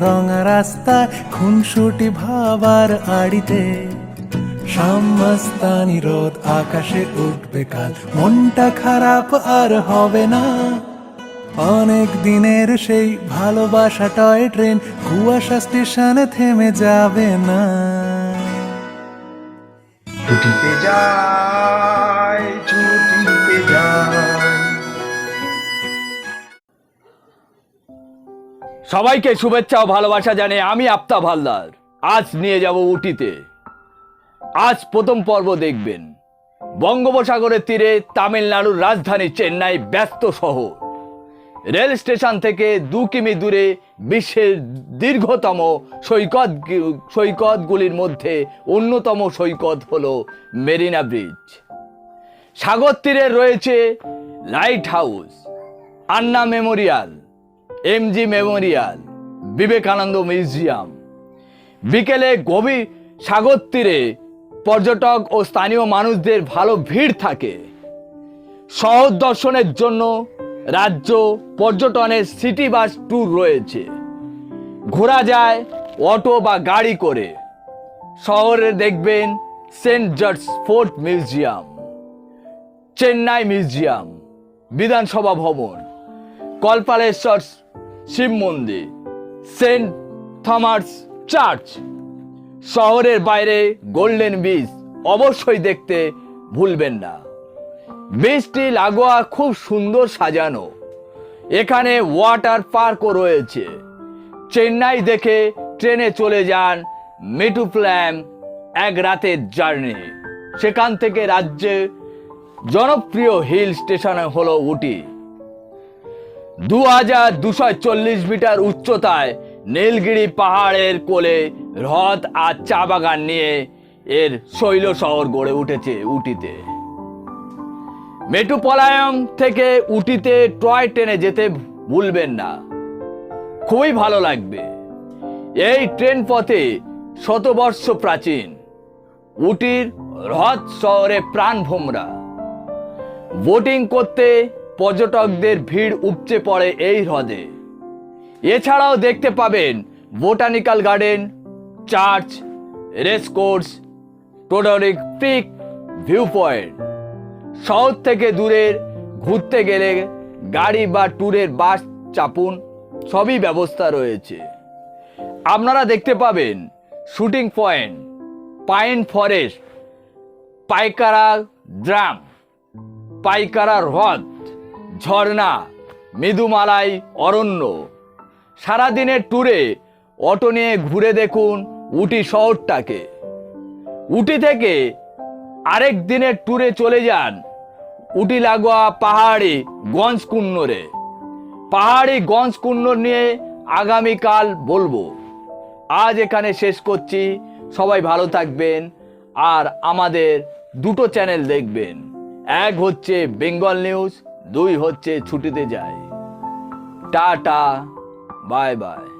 রঙা রাস্তায় খুনসুটি ভাবার আড়িতে। সাম্মাস্তানি রোদ আকাশে উঠবে কাল, মনটা খারাপ আর হবে না। অনেক দিনের সেই ভালোবাসা টয় ট্রেন, কুয়াশা স্টেশনে থেমে যাবে না। যায় সবাইকে শুভেচ্ছা ও ভালোবাসা জানে আমি আপ্তা ভালদার আজ নিয়ে যাব উটিতে। আজ প্রথম পর্ব দেখবেন। বঙ্গোপসাগরের তীরে তামিলনাড়ুর রাজধানী চেন্নাই ব্যস্ত শহর। রেল স্টেশন থেকে দু কিমি দূরে বিশ্বের দীর্ঘতম সৈকত সৈকতগুলির মধ্যে অন্যতম সৈকত হলো মেরিনা ব্রিজ। সাগর তীরে রয়েছে lighthouse, Anna memorial MG memorial Vivekananda museum বিকেলে গভীর সাগর তীরে পর্যটক ও স্থানীয় মানুষদের ভালো ভিড় থাকে। শহর দর্শনের জন্য রাজ্য পর্যটনের সিটি বাস ট্যুর রয়েছে। ঘোরা যায় অটো বা গাড়ি করে। শহরে দেখবেন Saint George fort museum, Chennai museum, বিধানসভা ভবন, কল্পালেশ্বর শিব মন্দির, সেন্ট থমাস চার্চ। শহরের বাইরে গোল্ডেন বিচ অবশ্যই দেখতে ভুলবেন না। বীজটি লাগোয়া খুব সুন্দর সাজানো। এখানে ওয়াটার পার্কও রয়েছে। চেন্নাই দেখে ট্রেনে চলে যান মেটুপ্ল্যাম এক রাতের জার্নি। সেখান থেকে রাজ্যে জনপ্রিয় হিল স্টেশন হলো উটি। দু হাজার দুশো চল্লিশ মিটার উচ্চতায় নীলগিরি পাহাড়ের কোলে হ্রদ আর চা বাগান নিয়ে এর শৈল শহর গড়ে উঠেছে উটিতে। মেটুপলায়ম থেকে উটিতে টয় ট্রেনে যেতে ভুলবেন না। খুবই ভালো লাগবে। এই ট্রেন পথে শতবর্ষ প্রাচীন উটির হ্রদ শহরে প্রাণ ভোমরা। বোটিং করতে পর্যটকদের ভিড় উপচে পড়ে এই হ্রদে। এছাড়াও দেখতে পাবেন botanical garden, church, race course টোডরিক peak view point শহর থেকে দূরের, ঘুরতে গেলে গাড়ি বা ট্যুরের বাস, চাপুন, সবই ব্যবস্থা রয়েছে। আপনারা দেখতে পাবেন shooting point, pine forest, Pykara dam, Pykara হ্রদ ঝর্ণা মৃদুমালাই অরণ্য। সারাদিনের ট্যুরে অটো নিয়ে ঘুরে দেখুন উটি শহরটাকে। উটি থেকে আরেক দিনের ট্যুরে চলে যান উটি লাগোয়া পাহাড়ি গঞ্জ কুন্নরে পাহাড়ি গঞ্জ কুন্নর নিয়ে আগামীকাল বলব। আজ এখানে শেষ করছি। সবাই ভালো থাকবেন আর আমাদের দুটো চ্যানেল দেখবেন। এক হচ্ছে বেঙ্গল নিউজ দুই হচ্ছে ছুটিতে যায়। Tata bye bye.